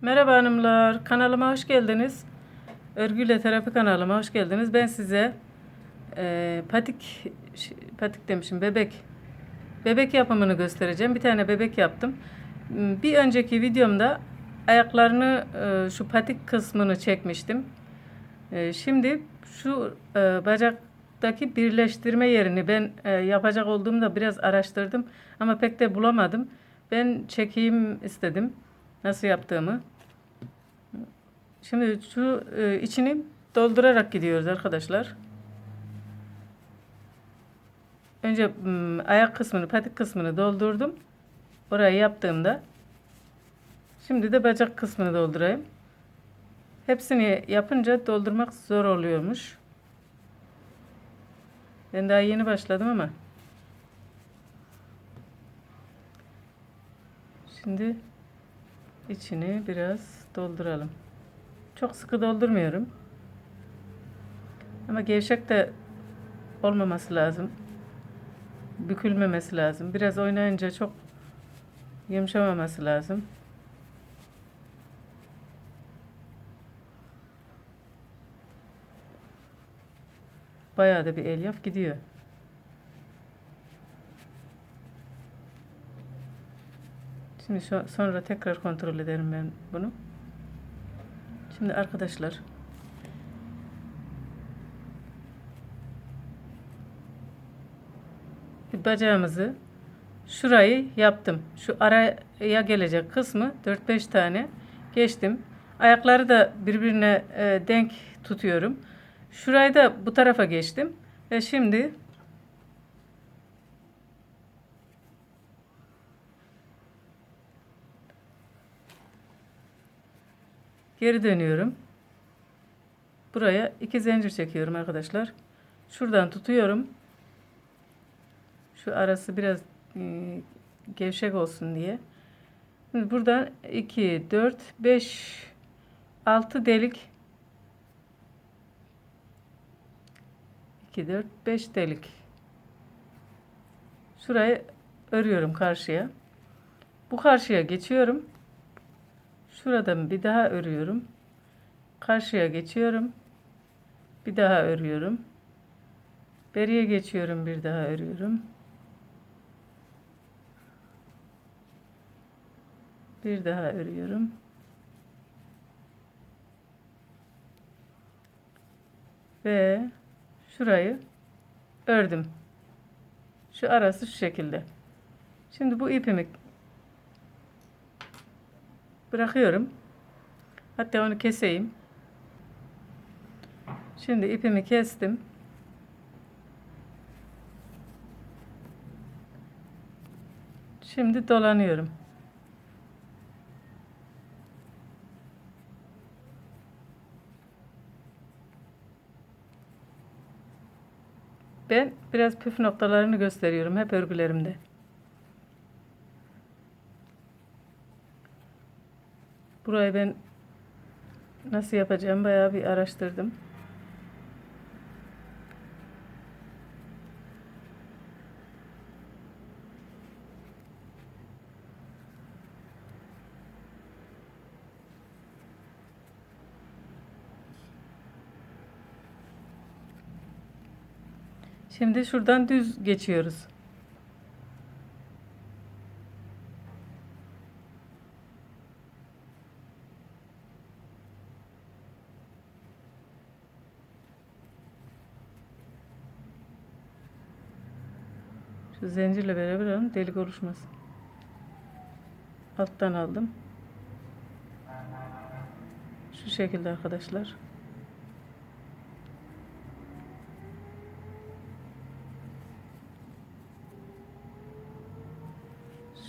Merhaba hanımlar, kanalıma hoş geldiniz. Örgüyle Terapi kanalıma hoş geldiniz. Ben size eee, patik, patik demişim, bebek. Bebek yapımını göstereceğim. Bir tane bebek yaptım. M, Bir önceki videomda ayaklarını, eee, şu patik kısmını çekmiştim. Eee, şimdi şu eee, bacaktaki birleştirme yerini ben eee, yapacak olduğumda biraz araştırdım. Ama pek de bulamadım. Ben çekeyim istedim. Nasıl yaptığımı. Şimdi şu e, içini doldurarak gidiyoruz arkadaşlar. Önce ayak kısmını, patik kısmını doldurdum. Orayı yaptığımda. Şimdi de bacak kısmını doldurayım. Hepsini yapınca doldurmak zor oluyormuş. Ben daha yeni başladım ama. Şimdi içini biraz dolduralım. Çok sıkı doldurmuyorum. Ama gevşek de olmaması lazım. Bükülmemesi lazım. Biraz oynayınca çok yumuşamaması lazım. Bayağı da bir elyaf gidiyor. Şimdi şu, sonra tekrar kontrol ederim ben bunu. Şimdi arkadaşlar bacağımızı şurayı yaptım. Şu araya gelecek kısmı 4-5 tane geçtim. Ayakları da birbirine e, denk tutuyorum. Şurayı da bu tarafa geçtim. Ve şimdi Geri dönüyorum. Buraya iki zincir çekiyorum arkadaşlar. Şuradan tutuyorum. Şu arası biraz e, gevşek olsun diye. Şimdi buradan 2, 4, 5, 6 delik 2, 4, 5 delik. Şurayı örüyorum karşıya. Bu karşıya geçiyorum. Şuradan bir daha örüyorum. Karşıya geçiyorum. Bir daha örüyorum. Beriye geçiyorum, bir daha örüyorum. Bir daha örüyorum. Ve şurayı ördüm. Şu arası şu şekilde. Şimdi bu ipimi bırakıyorum. Hatta onu keseyim. Şimdi ipimi kestim. Şimdi dolanıyorum. Ben biraz püf noktalarını gösteriyorum hep örgülerimde. Burayı ben nasıl yapacağım bayağı bir araştırdım. Şimdi şuradan düz geçiyoruz. Şu zincirle beraber alalım delik oluşmasın. Alttan aldım. Şu şekilde arkadaşlar.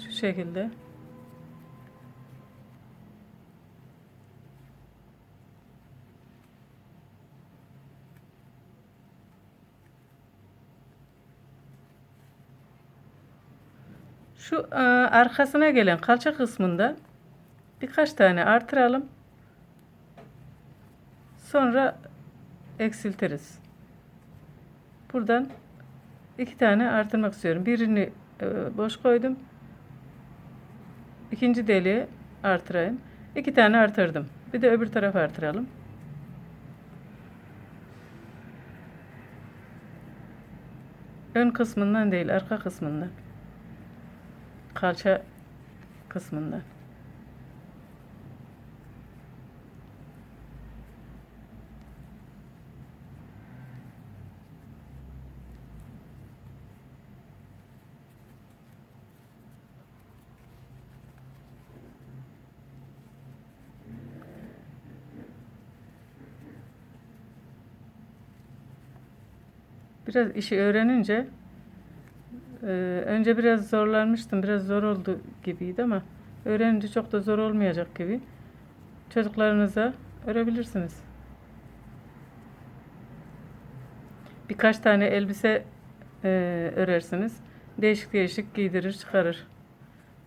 Şu şekilde. Şu e, arkasına gelen kalça kısmında birkaç tane artıralım. Sonra eksiltiriz. Buradan iki tane artırmak istiyorum. Birini e, boş koydum. İkinci deliği artırayım. İki tane artırdım. Bir de öbür tarafa artıralım. Ön kısmından değil, arka kısmından. Kalça kısmından. Biraz işi öğrenince e, önce biraz zorlanmıştım. Biraz zor oldu gibiydi ama öğrenince çok da zor olmayacak gibi. Çocuklarınıza örebilirsiniz. Birkaç tane elbise e, örersiniz. Değişik değişik giydirir çıkarır.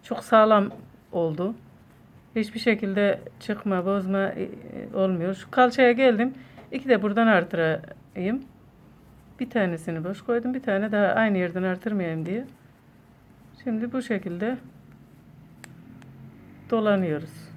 Çok sağlam oldu. Hiçbir şekilde çıkma, bozma e, olmuyor. Şu kalçaya geldim. İki de buradan artırayım. Bir tanesini boş koydum. Bir tane daha aynı yerden artırmayayım diye. Şimdi bu şekilde dolanıyoruz.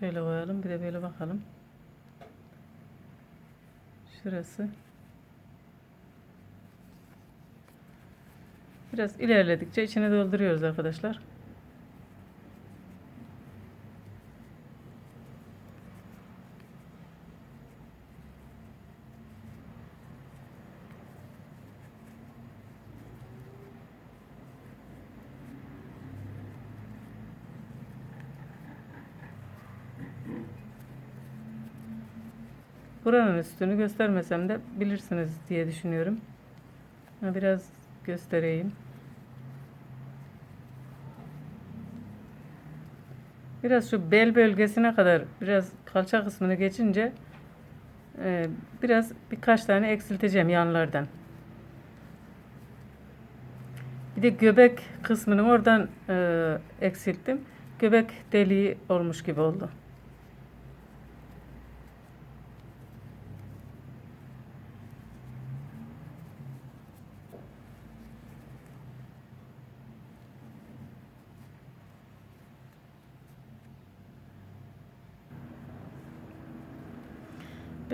Şöyle koyalım. Bir de böyle bakalım. Şurası. Biraz ilerledikçe içine dolduruyoruz arkadaşlar. Buranın üstünü göstermesem de bilirsiniz diye düşünüyorum. Biraz göstereyim. Biraz şu bel bölgesine kadar biraz kalça kısmını geçince e, biraz birkaç tane eksilteceğim yanlardan. Bir de göbek kısmını oradan e, eksilttim. Göbek deliği olmuş gibi oldu.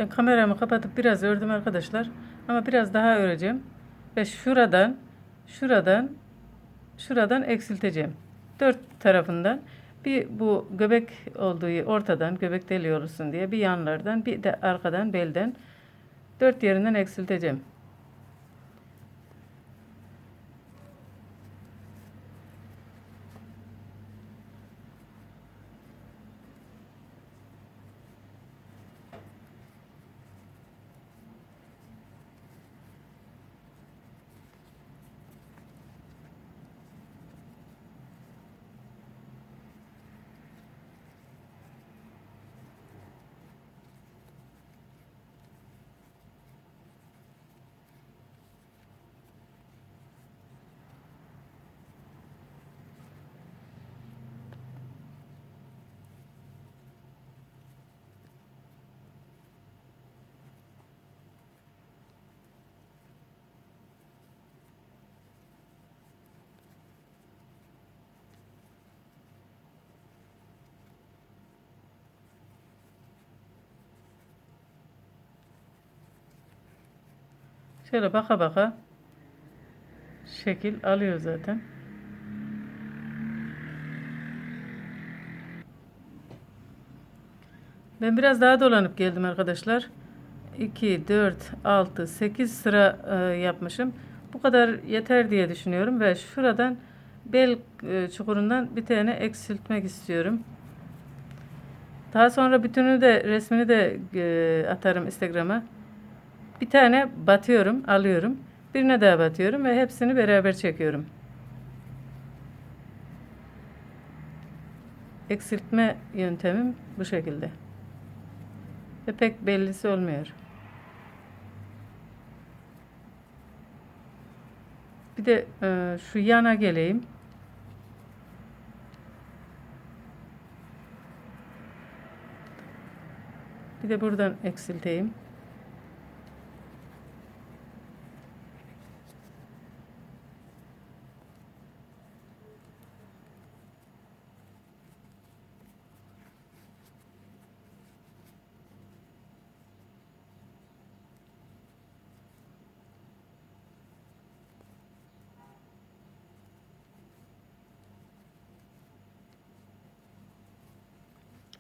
Ben kameramı kapatıp biraz ördüm arkadaşlar. Ama biraz daha öreceğim. Ve şuradan, şuradan, şuradan eksilteceğim. Dört tarafından bir bu göbek olduğu ortadan göbek olsun diye bir yanlardan bir de arkadan belden dört yerinden eksilteceğim. Şöyle baka baka şekil alıyor zaten. Ben biraz daha dolanıp geldim arkadaşlar. 2, 4, 6, 8 sıra e, yapmışım. Bu kadar yeter diye düşünüyorum ve şuradan bel e, çukurundan bir tane eksiltmek istiyorum. Daha sonra bütünü de resmini de e, atarım Instagram'a. Bir tane batıyorum, alıyorum. Birine daha batıyorum ve hepsini beraber çekiyorum. Eksiltme yöntemim bu şekilde. Ve pek bellisi olmuyor. Bir de e, şu yana geleyim. Bir de buradan eksilteyim.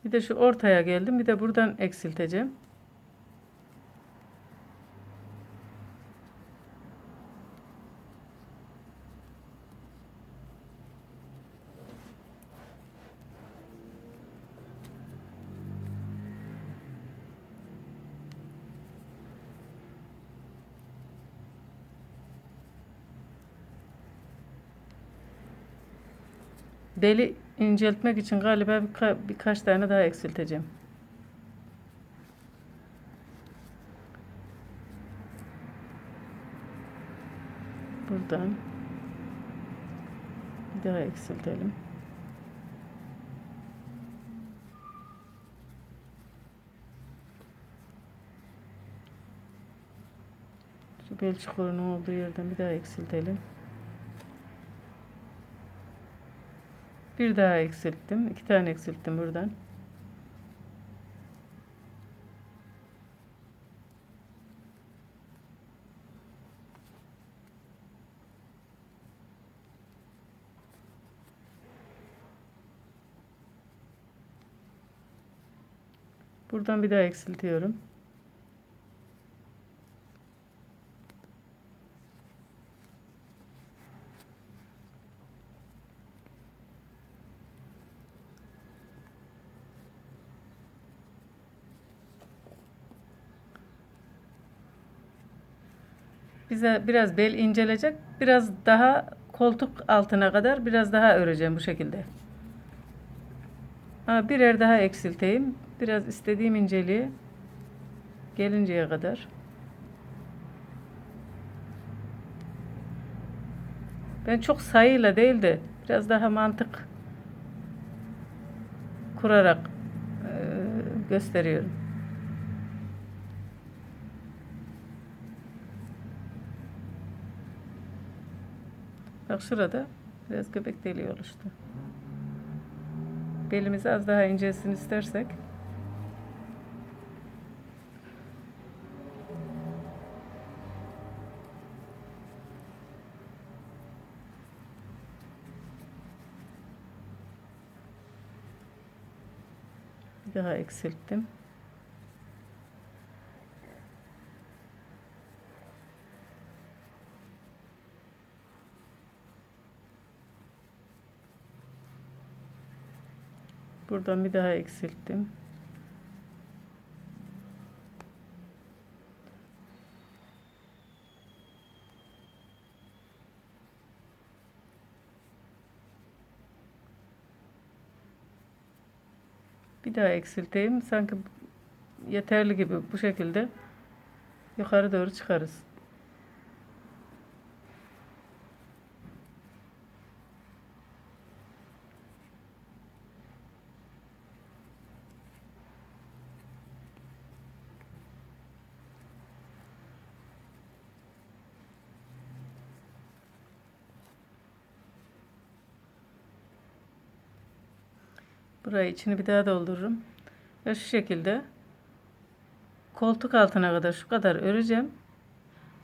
Bir de şu ortaya geldim. Bir de buradan eksilteceğim. Beli inceltmek için galiba birka- birkaç tane daha eksilteceğim. Buradan bir daha eksiltelim. Şu bel çukurunun olduğu yerden bir daha eksiltelim. Bir daha eksilttim. İki tane eksilttim buradan. Buradan bir daha eksiltiyorum. Bize biraz bel incelecek. Biraz daha koltuk altına kadar biraz daha öreceğim bu şekilde. Ha, birer daha eksilteyim. Biraz istediğim inceliği gelinceye kadar. Ben çok sayıyla değil de biraz daha mantık kurarak eee, gösteriyorum. Bak şurada biraz göbek deliği oluştu. Belimizi az daha incelsin istersek. Daha eksilttim. Buradan bir daha eksilttim. Bir daha eksilteyim. Sanki yeterli gibi bu şekilde yukarı doğru çıkarız. Burayı içini bir daha doldururum. Ve şu şekilde koltuk altına kadar şu kadar öreceğim.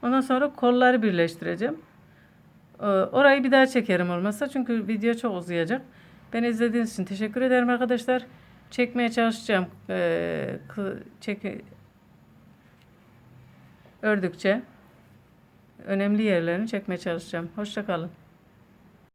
Ondan sonra kolları birleştireceğim. Ee, Orayı bir daha çekerim olmazsa çünkü video çok uzayacak. Beni izlediğiniz için teşekkür ederim arkadaşlar. Çekmeye çalışacağım. Ee, çek ördükçe önemli yerlerini çekmeye çalışacağım. Hoşça kalın.